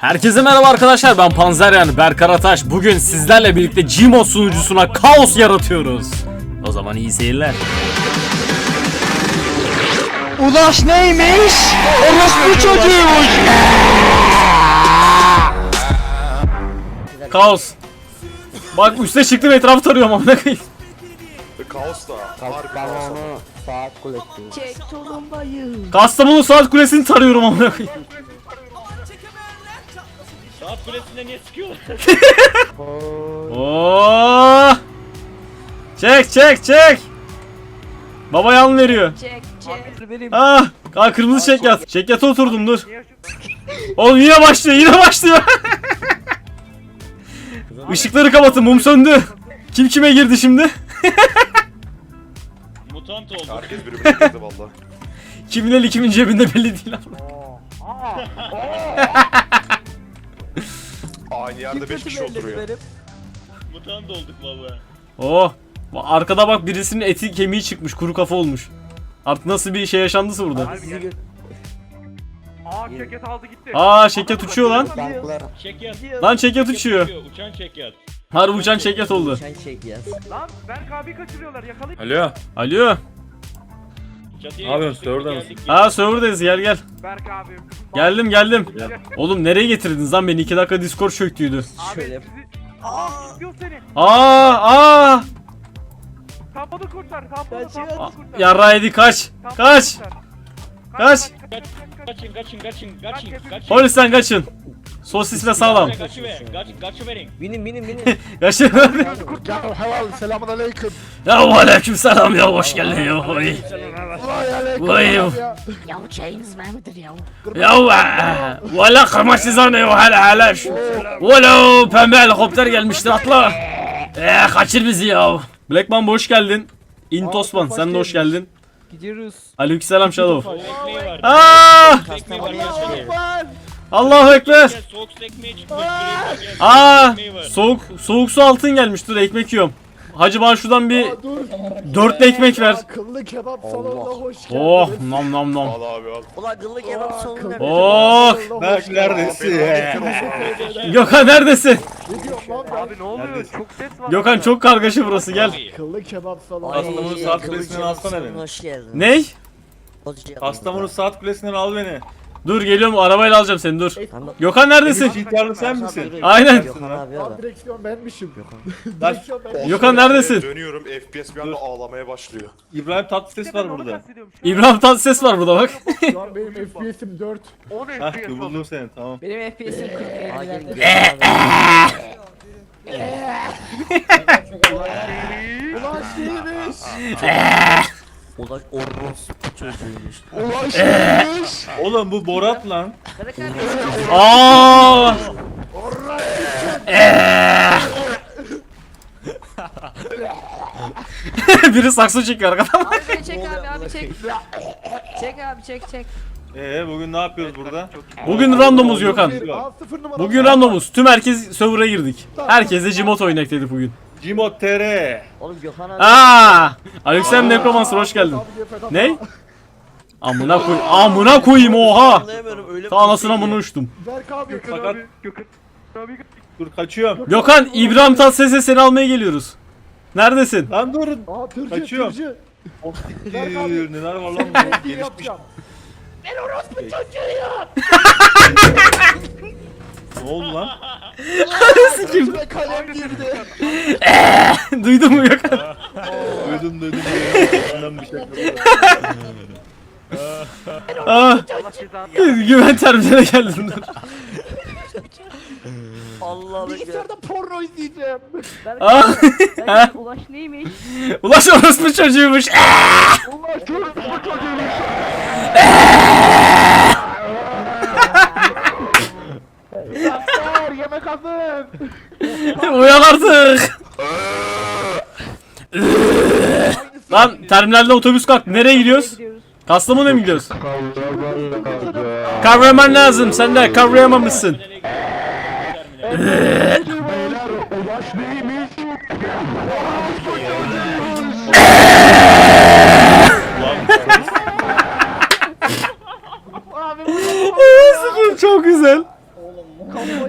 Herkese merhaba arkadaşlar ben Panzeryan Berkar Ataş. Bugün sizlerle birlikte Gmod sunucusuna kaos yaratıyoruz. O zaman iyi seyirler. Ulaş neymiş? Orospu çocuğuymuş. Kaos. Bak üste çıktım etrafı tarıyorum amına koyayım. Kaos da. Harbi Ben kaos. onu saat kulesi. Çek tulumbayı. Kastamonu saat kulesini tarıyorum amına koyayım. Saat kulesinde niye sıkıyorlar? Oo! Çek çek çek. Baba yan veriyor. Çek çek. Benim. Ah! Aa, kırmızı çekyat. Çekyata oturdum dur. Oğlum yine başlıyor yine başlıyor. Işıkları kapatın mum söndü. Kim kime girdi şimdi? Mutant oldu. Herkes birbirine girdi valla. Kimin eli kimin cebinde belli değil ama. Aynı yerde 5 kişi oturuyor. Mutant olduk valla. Oh. Arkada bak birisinin eti kemiği çıkmış kuru kafa olmuş. Artık nasıl bir şey yaşandısı burada. Aa ceket aldı gitti. Aa şekyat uçuyor lan. Çekyat. Lan şekyat uçuyor. Uçan çekyat. Harbi uçan şekyat oldu. Sen çek yaz. Lan Berk abi kaçırıyorlar yakalayın. Alo. Alo. Ne yapıyorsun, serverda mısın? Ha serverdayız gel gel. Berk abim. Geldim geldim. Gel. Oğlum nereye getirdiniz lan beni? 2 dakika Discord çöktüydü. Abi Şöyle sizi... Aa istiyor seni. Aa aa. Tamponu kurtar. Tamponu kurtar. Yarra yedi kaç. Tamponu Kaç. kurtar. Kaç. kaç, kaç, kaç. Kaçın kaçın kaçın kaçın kaçın. Polisten kaçın. Sosis ve sağlam. Kaçı ver. Kaç, kaçı verin. Binin binin binin. Kaçın. Ya helal selamun aleyküm. ya aleyküm selam ya hoş geldin ya. Vay. Vay. Ya çayınız var mıdır ya? Ya valla kırmaçsızane ya hala hala. Valla pembe helikopter gelmiştir atla. Eee kaçır bizi ya. Blackman hoş geldin. Intosman sen de hoş geldin. Gidiyoruz. Aleykümselam Shadow. Ekmeği var. Aa! Ekmeği var. Allahu ekber. Soğuk su ekmeği çıkmış. Gel, gel, Aa! Soğuk soğuk su altın gelmiş. Dur ekmek yiyorum. Hacı bana şuradan bir dörtlü ekmek ver. Akıllı kebap salonuna hoş geldin. Oh nam nam nam. Al abi al. Ulan gıllı kebap salonu nerede? Oh! Berk neredesin? Gökhan neredesin? Abi ne oluyor? Çok ses var. Gökhan çok kargaşa burası gel. Akıllı kebap salonu. Kastamonu saat kulesinden alsana salonuna beni. Hoş geldin. Ney? Kastamonu saat kulesinden al beni. Dur geliyorum arabayla alacağım seni dur. Tamam. Gökhan neredesin? İhtiyarlı sen misin? Aynen. Gökhan abi direksiyon benmişim. Lan direksiyon ben. Gökhan neredesin? Dönüyorum FPS bir anda ağlamaya başlıyor. İbrahim Tatlıses var burada. İbrahim Tatlıses var burada bak. Şu an benim FPS'im 4. 10 Hah FPS oldu. buldum seni tamam. Benim FPS'im 40 Aa, gelin lira. Gökhan abi. Ulan şeymiş. Ulan orospu çocuğuymuş. Şeymiş. Oğlum bu Borat lan. Bırak abi. Aa! Biri sakso çekiyor arkadan. Abi çek abi abi çek. Çek abi çek çek. Ee bugün ne yapıyoruz burada? Bugün randomuz Gökhan. Bugün randomuz. Tüm herkes server'a girdik. Herkese Cimot oynak dedik bugün. Cimot TR. Oğlum Gökhan abi. Aa! Aleyküm Necromancer hoş geldin. Abi Ne? Amına koy. Amına koyayım oha. Anlayamıyorum öyle Ta anasına amına uçtum. Berk abi. Gökhan Fakat- abi. Gökhan abi. Dur kaçıyorum. Gökhan İbrahim Tatlıses'e seni almaya geliyoruz. Neredesin? Lan dur. Aa tırcı Kaçıyorum. tırcı. Ee, Neler var lan Ben bu? Gelişmiş. yapacağım. Ne oldu lan? Tırcı kalem girdi. Duydun mu Gökhan? Duydum duydum. Bundan bir şey Aa, Allah cezanı. güven terminale geldin. Allah bekle. Bilgisayarda porno izleyeceğim. Aa, Ben ulaş neymiş? Ulaş orospu çocuğuymuş. Ulan çocuk bu çocuğuymuş. Doktor yemek hazır. Uyan artık. Lan terminalde otobüs kalktı. Nereye gidiyoruz? Kastamonu'ya mı gidiyoruz? Kavraman lazım. Sen de kavrayamamışsın. Ulaş neymiş? Sıfır çok güzel.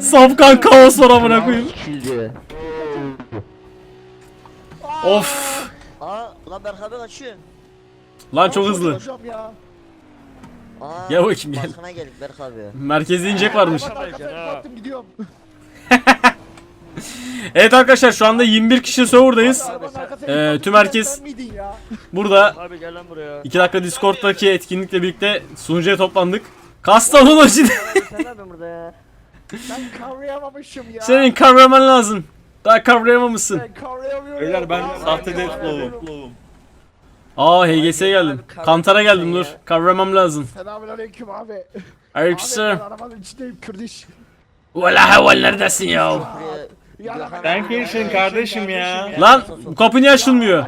Safkan kaos var amına koyayım. Kildi. Of. Aa lan Berk abi kaçıyor. Lan çok hızlı. Hocam ya. Aa, Gel bakayım, gel. Baskına geldik. Merkezde inecek varmış. Baktım gidiyorum. Evet arkadaşlar şu anda 21 kişi serverdayız. Ee, tüm herkes burada Abi gel lan buraya. 2 dakika Discord'daki etkinlikle birlikte sunucuya toplandık. Kastamonu için Sen ne yapıyorsun burada ya? Ben kavrayamamışım ya. senin kavraman lazım. Daha kavrayamamışsın. Ben kavrayamıyorum. Beyler ben sahte ben deflow'um. Aa HGS'ye geldim. Kantara geldim dur. Kavramam lazım. Selamünaleyküm abi. Abi Aleykümselam. ben arabanın içindeyim Kürdiş. Valla haval neredesin ya? Buraya Ya Sen kimsin kardeşim ya? Lan bu kapı niye açılmıyor?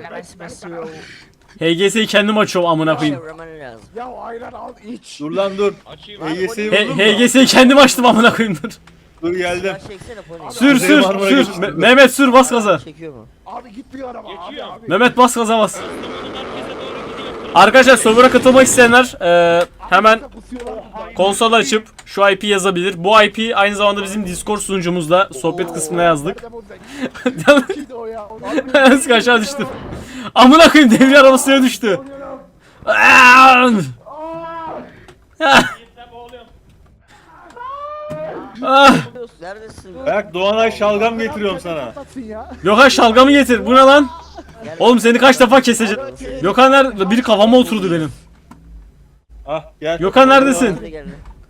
HGS'yi kendim açıyorum amına koyayım. lazım. Ya ayran al iç. Dur lan dur. Açayım. EYS'yi He- buldun mu? HGS'yi kendim açtım amına koyayım dur. Dur geldim. Silah çeksene pony. Sür Kuzey sür Marmara sür. Me- Mehmet sür bas gaza. Çekiyor mu? Abi gitmiyor araba abi Geçiyor. abi. Mehmet bas gaza bas. Arkadaşlar server'a katılmak isteyenler eee, hemen konsol açıp şu IP yazabilir. Bu IP aynı zamanda bizim Discord sunucumuzda sohbet kısmına yazdık. Nerede bu? Kimdi o ya? Onu Nasıl aşağı düştüm. Amına koyayım devre arabası suya düştü. Ah! Neredesin? Berk Doğanay şalgam getiriyorum sana. Gökhan şalgamı getir. Bu ne lan? Oğlum seni kaç defa keseceğim. Gökhan nerede? Biri kafama oturdu benim. Ah gel. Gökhan neredesin? Hadi.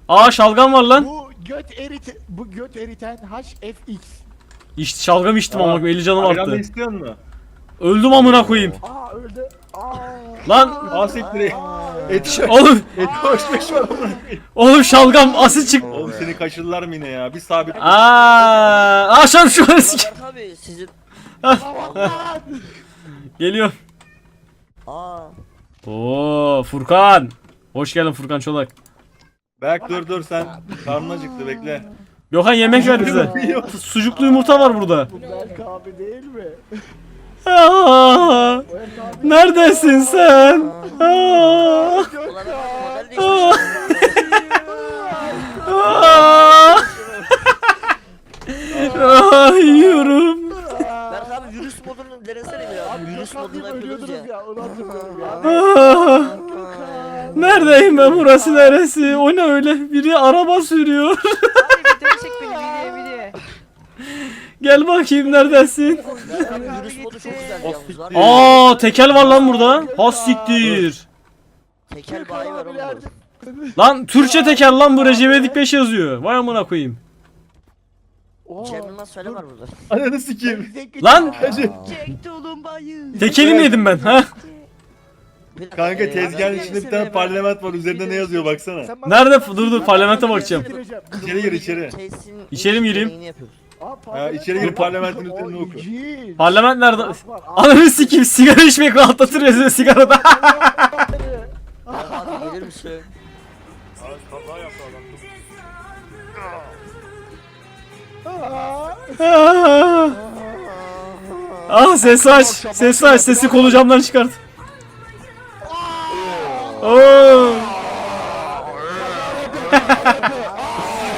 Aa şalgam var lan. Bu göt erit bu göt eriten HFX. İşte şalgam içtim ama 50 canım Ayran da arttı. istiyor musun? Öldüm amına koyayım. Aa öldü. Aa. Lan Al siktir. Et oğlum et koşmuş var oğlum şalgam asit çık. Oğlum seni kaçırdılar mı yine ya? Bir sabit. Aa, aşağı şu an sik- Berk abi sizin... Geliyor. Aa. Oo Furkan. Hoş geldin Furkan Çolak. Berk dur dur sen. Karnın acıktı bekle. Gökhan yemek ver bize. Sucuklu yumurta var burada. Bu Berk abi değil mi? Aa, neredesin sen? Aa, Ulan değişmiş. aa. Aa, yiyorum. Berk abi virüs modunu denesene bir abi. Virüs yapıyordunuz ölüyordunuz ya. hatırlıyorum ya. Aa, neredeyim ben burası neresi? O ne öyle? Biri araba sürüyor. Abi video çek beni video video. Gel bakayım neredesin? Berk abi virüs modu çok güzel yalnız var ya. Aa tekel var lan burada. Has siktir. Tekel bayi var oğlum. Lan Türkçe tekel lan bu Recep İvedik 5 yazıyor. Vay amına koyayım. Oo. Cemil'den söyle var burada. Ananı sikeyim. Lan Çek tulumbayı. tekeli mi yedim ben ha? Kanka tezgahın ben- içinde bir tane parlament var. Üzerinde ne yazıyor baksana. Sen Nerede? Dur dur parlamente bakacağım. İçeri gir içeri. Kesin İçeri mi gireyim? yayını yapıyoruz. Aa, Ha, içeri girip parlamentin üzerine oku. ilginç. Parlament nerede? Aa, Ananı sikeyim sigara içmek rahatlatır ya sigarada. Berk abi gelir misin? Ah, ah sesi aç. Sesi aç. Sesi kolu camdan çıkart.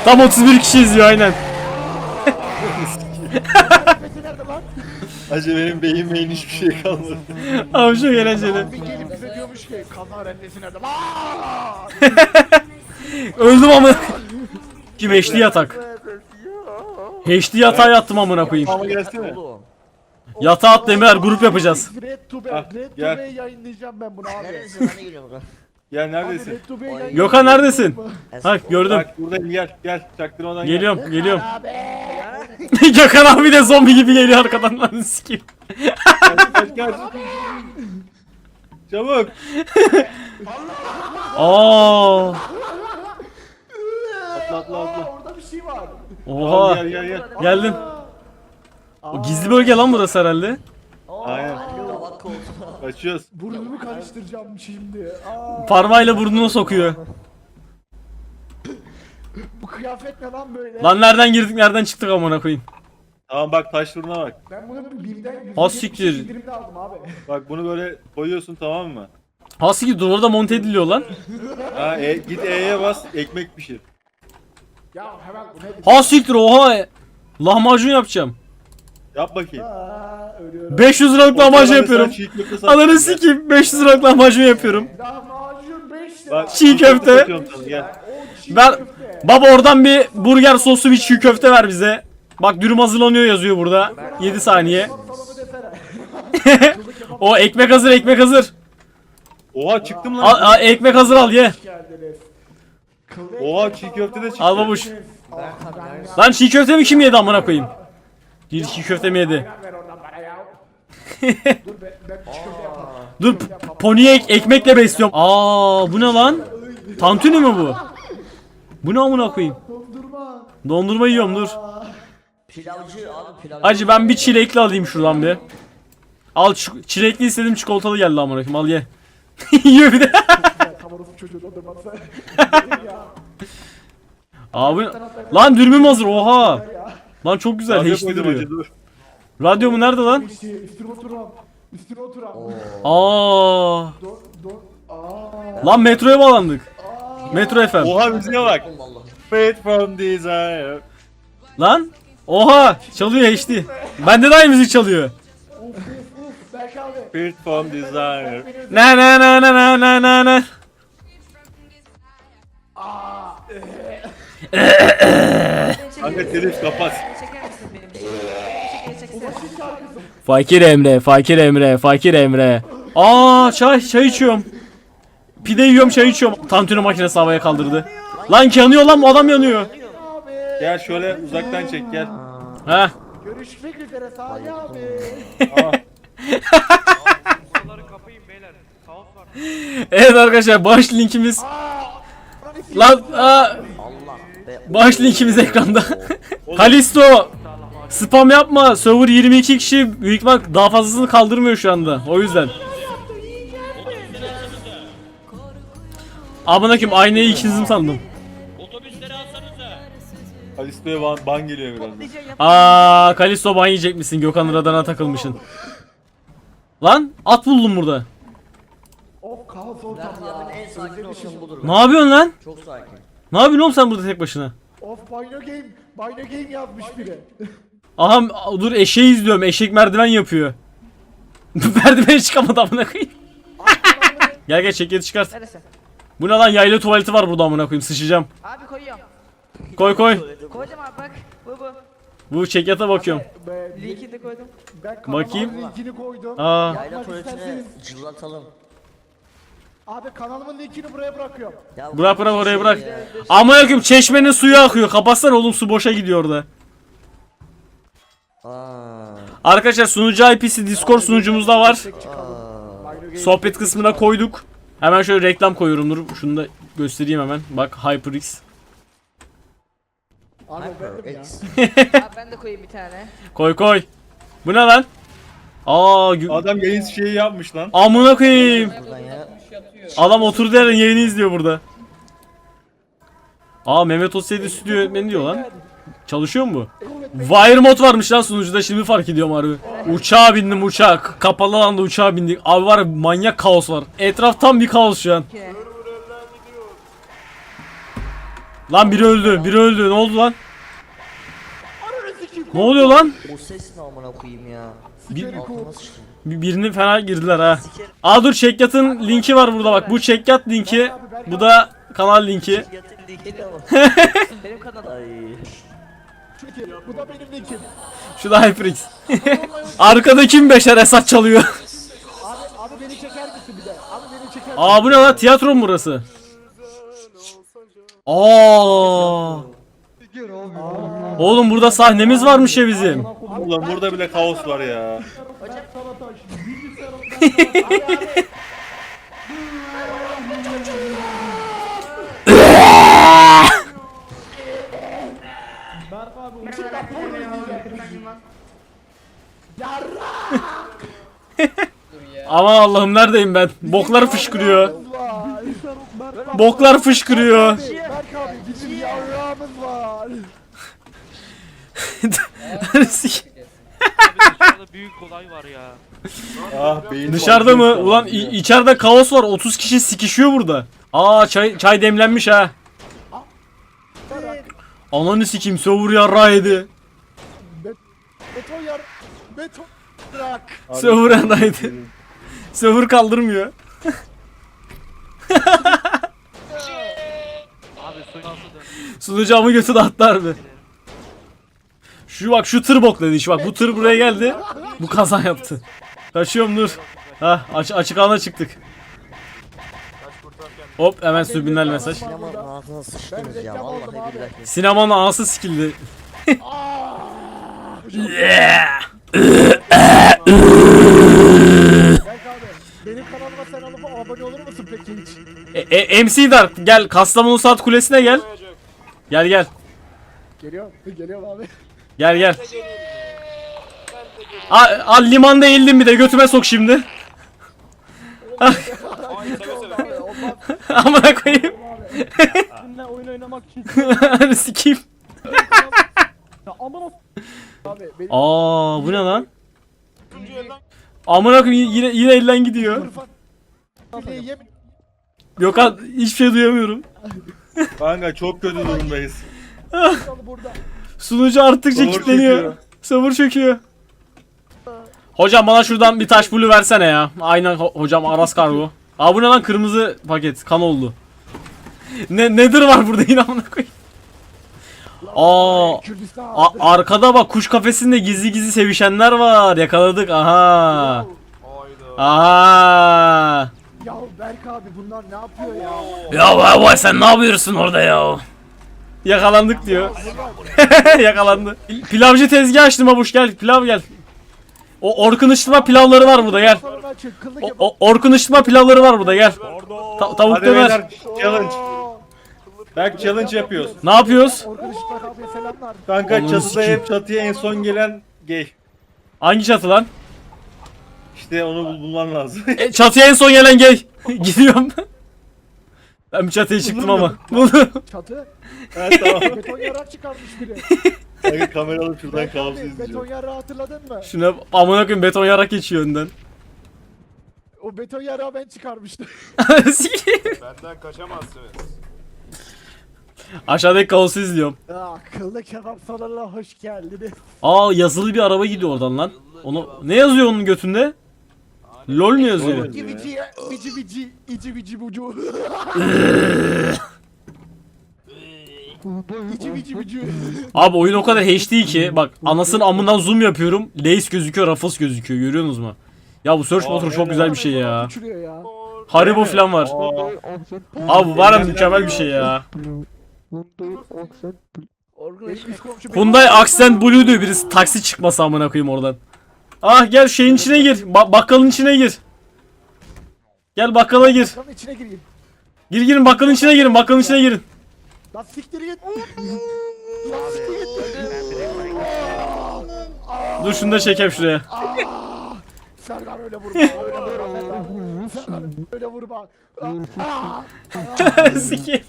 Tam 31 kişi izliyor aynen. Acı benim beyin beyin hiçbir şey kalmadı. Abi çok eğlenceli. Bir gelip bize diyormuş ki kaza rendesi nerede? Aa! Öldüm amına. Kim HD yatak? HD yatağa yattım amına koyayım. Ama gelsene. Oğlum. Yatağa at Demirel grup yapacağız. Red to Ah, Red to gel. Yayınlayacağım ben bunu abi. Neredesin? Ben de geliyorum burada. Gel Abi neredesin? Red to Be yayınlayacağım. Gökhan neredesin? Ha gördüm. Bak buradayım gel gel. Çaktırmadan gel. Geliyorum geliyorum. Gökhan abi de zombi gibi geliyor arkadan lan sikeyim. Kaç kaç. Çabuk. Aa. Atla atla atla. Aa, orada bir şey var. Oha. Gel gel gel. Geldim. O gizli bölge lan burası herhalde. Aynen. Kavat koltuğu. Kaçıyoruz. Burnumu karıştıracağım şimdi. Aa, Parmağıyla burnuna sokuyor. bu kıyafet ne lan böyle? Lan nereden girdik nereden çıktık amına koyayım. Tamam bak taş fırına bak. Ben bunu birden Ha, siktir. indirimde aldım abi. Bak bunu böyle koyuyorsun tamam mı? Hası ki duvarda monte ediliyor lan. Ha e, git E'ye bas ekmek pişir. Ya hemen bu nedir? Ha siktir oha. Lahmacun yapacağım. Yap bakayım. Aa, ölüyorum. 500 liralık lahmacun yapıyorum. Ananı sikeyim 500 liralık lahmacun yapıyorum. Lahmacun 5 lira. Bak, Çiğ köfte. satıyorum sana, Gel. O çiğ Ben köfte. baba oradan bir burger soslu bir çiğ köfte ver bize. Bak dürüm hazırlanıyor yazıyor burada. 7 saniye. Salamı desene. O ekmek hazır ekmek hazır. Oha çıktım lan. Al, al, ekmek hazır al ye. Geldiniz. Oha çiğ köfte de çıktı. Al babuş. Lan çiğ köfte mi kim yedi amına koyayım? Bir çiğ köfte mi yedi? Ver ondan bana ya. Dur ben, ben köfte. Dur ek- ekmekle besliyorum. Aa bu ne lan? Tantuni mi bu? Bu ne amına koyayım? Dondurma. Dondurma yiyorum dur. Pilavcı abi pilavcı. Hacı ben bir çilekli alayım şuradan bir. Al çi- çilekli istedim çikolatalı geldi amına koyayım al ye. Yiyor bir de. Ya tam orası çocuğu dondurması. ya. Abi lan dürümüm hazır oha. Lan çok güzel Radyo HD koydum duruyor. dur. Radyo mu nerede lan? Üstüne oturam. Üstüne oturam. Aa. Don, don. Aa. Lan metroya bağlandık. Metro FM. Oha müziğe bak. Fate from desire. Lan. Oha çalıyor HD. Bende de aynı müzik çalıyor. Berk abi. Fate from desire. Na na na na na na na na. Kanka telif kapat. Çeker misin benim için? Bir şekilde çeksene. Fakir Emre, Fakir Emre, Fakir Emre. Aa çay, çay içiyorum. Pide yiyorum, çay içiyorum. Tantuni makinesi havaya kaldırdı. Lan yanıyor lan adam yanıyor. Gel şöyle uzaktan çek gel. Ha. Görüşmek üzere Salih abi. Evet arkadaşlar bağış linkimiz. Lan aa, bağış linkimiz ekranda. Kalisto. Spam yapma. Server 22 kişi büyük ihtimal daha fazlasını kaldırmıyor şu anda. O yüzden. Amına kim aynayı ikizim sandım. Otobüsleri alsanıza. Alisto'ya ban, ban geliyor birazdan. Aa, Kalisto ban yiyecek misin? Gökhan Radan'a takılmışsın. Lan at buldum burada. Kaos en sakin ortamı budur. Ne yapıyorsun lan? Çok sakin. Ne yapıyorsun oğlum sen burada tek başına? Of Bino Game. Bino Game yazmış biri. Aha dur eşeği izliyorum. Eşek merdiven yapıyor. Merdivene çıkamadı amına koyayım. gel gel çeketi çıkart. Neresi? Bu ne lan yaylı tuvaleti var burada amına koyayım sıçacağım. Abi koyuyorum. Koy koy. Koydum abi bak. Bu bu. Bu çekyata bakıyorum. Ben, Linkini de koydum. ben kanalımın Bakayım. linkini koydum. Aa. Yayla Bakmak tuvaletine isterseniz- cıllatalım. Abi kanalımın linkini buraya bırakıyorum. Ya Bırak bırak oraya bırak. Amına koyayım çeşmenin suyu akıyor. Kapatsana oğlum su boşa gidiyor orada. Aa. Arkadaşlar sunucu IP'si Discord sunucumuzda var. Sohbet kısmına koyduk. Hemen şöyle reklam koyuyorum dur. Şunu da göstereyim hemen. Bak HyperX. Abi o bendim ya. X. Abi ben de koyayım bir tane. Koy koy. Bu ne lan? Aa, Adam yayın şeyi yapmış lan. amına koyayım. Adam oturdu yerden yayını izliyor burada. Aa Mehmet Oseydi stüdyo yönetmeni diyor lan. Çalışıyor mu bu? Wire mod varmış lan sunucuda şimdi fark ediyorum harbi. Uçağa bindim uçak. Kapalı alanda uçağa bindik. Abi var ya manyak kaos var. Etraf tam bir kaos şu an. Lan biri öldü. Biri öldü. Ne oldu lan? Ne oluyor lan? O ses ne amına koyayım ya. Bir, bir- birini fena girdiler ha. Aa dur çekyatın linki var burada bak. Bu çekyat linki. Bu da kanal linki. Benim kanalım. Bu da benim linkim. Şu da HyperX. Arkada kim beşer Esat çalıyor. Abi, abi beni çeker misin bir de? Abi beni çeker misin? Aa bu ne lan? Tiyatro mu burası? Aa. Oğlum burada sahnemiz varmış ya bizim. Ulan burada bile kaos var ya. Salataş. Bilgisayar ondan sonra- Abi, abi. Berk abi uçuk rapor Aman Allah'ım neredeyim ben? Boklar fışkırıyor. Boklar fışkırıyor. Berk abi bizim yavrağımız var. Dışarıda büyük olay var ya. Ah beyin Dışarıda mı? Ulan i- içeride kaos var. 30 kişi sikişiyor burada. Aa çay çay demlenmiş ha. Ananı sikeyim server yarrağıydı. Beton yar. Beton. Bırak. Server yarrağıydı. Server kaldırmıyor. Abi suyun altı dön. Sunucu amı götü de atlar mı? Şu bak şu tır bok dedi. Şu bak bu tır buraya geldi. Bu kaza yaptı. Kaçıyorum dur. Ha aç açık alana çıktık. Hop hemen sürbinler mesaj. Sinemanın ağzına sıçtınız ya. Vallahi billahi. Sinemanın anası sikildi. yeah. Benim kanalıma sen alıp abone olur musun peki hiç? E, e, MC Dark gel Kastamonu Saat Kulesi'ne gel. Gel gel. Geliyor. Geliyor abi. Gel gel. Al, al limanda eğildim bir de götüme sok şimdi. Amına koyayım. Seninle oyun oynamak için. Sikeyim. Ya aman o- Abi benim Aa bu ne lan? Amına koyayım yine yine elden gidiyor. Yemin Gökhan hiçbir şey duyamıyorum. Kanka çok kötü durumdayız. burada. Sunucu arttıkça Server kilitleniyor. çöküyor. Server çöküyor. Hocam bana şuradan bir taş bulu versene ya. Aynen ho- hocam Aras kargo. Aa bu ne lan kırmızı paket kan oldu. Ne nedir var burada yine amına koyayım. Aa, a- arkada bak kuş kafesinde gizli gizli sevişenler var. Yakaladık aha. Aha. Ya Berk abi bunlar ne yapıyor ya? Ya vay vay sen ne yapıyorsun orada ya? Yakalandık diyor. Yakalandı. Pilavcı tezgah açtım abuş gel pilav gel. O Orkun Işıtma pilavları var burada gel. Sonra ben çıkkınlık O, yap. o Orkun Işıtma pilavları var burada gel. Ta- tavuk döner. challenge. Belki challenge yapıyoruz. Ne yapıyoruz? Abiye selamlar. Kanka Ananı çatıda sikeyim. hep çatıya en son gelen gay. Hangi çatı lan? İşte onu bul- bulman lazım. E, çatıya en son gelen gay. Gidiyorum. Ben bir çatıya çıktım ama. Bunu. Çatı. ha tamam. Beton yarak çıkarmış biri. Kanka kamera alıp şuradan Berk abi beton izleyeceğim. yarağı hatırladın mı? Şuna amına koyayım beton yarak geçiyor önden. O beton yarağı ben çıkarmıştım. Sikeyim. Benden kaçamazsınız. Aşağıdaki kaosu izliyorum. Akıllı kebap salonuna hoş geldiniz. Aa yazılı bir araba gidiyor oradan lan. Onu ne yazıyor onun götünde? LOL mu yazıyor? LOL. İci vici, vici vici, ici vici bucu. İci vici bucu. Abi oyun o kadar HD ki bak anasının amından zoom yapıyorum. Lace gözüküyor, Ruffles gözüküyor. Görüyorsunuz mu? Ya bu search motoru çok güzel bir şey ya. Uçuruyor ya. Haribo falan var. Abi var ya mükemmel bir şey ya. Orkun Işıtmak komşu Hyundai Accent Blue diyor birisi taksi çıkması amına koyayım oradan. Ah gel şeyin içine gir. Ba- bakkalın içine gir. Gel bakkala gir. Lan içine gireyim. Gir girin bakkalın içine girin. Bakkalın içine girin. Lan siktir git. Dur şunu da çekeyim şuraya. Serkan öyle vurma. Öyle vurma. Serkan öyle vurma. Sikeyim.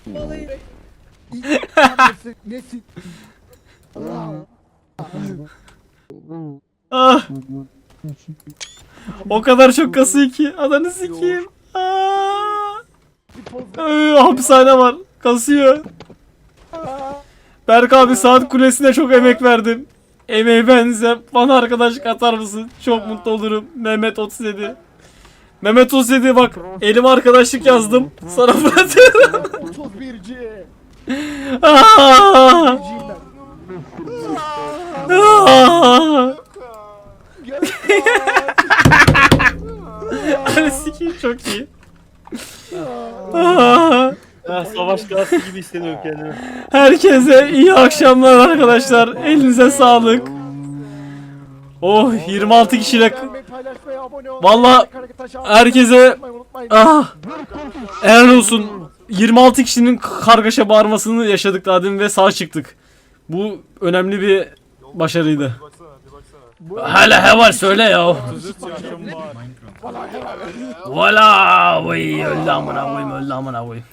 Ah. O kadar çok kasıyor ki. Adanı sikeyim. Ah. Hapishane var. Kasıyor. Berk abi saat kulesine çok emek verdim. Emeği benze. Bana arkadaşlık atar mısın? Çok mutlu olurum. Mehmet 37. Mehmet 37 bak elime arkadaşlık yazdım. Sana bırakıyorum. 31'ci. Ananı sikeyim çok iyi. Ha, savaş gazı gibi hissediyorum kendimi. Herkese iyi akşamlar arkadaşlar. Elinize sağlık. Oh 26 kişiyle aşağı herkese- ah helal olsun. 26 kişinin kargaşa bağırmasını yaşadık daha demin ve sağ çıktık. Bu önemli bir başarıydı. Hala he var söyle ya. Valla vay öldü amına koyayım öldü amına koyayım.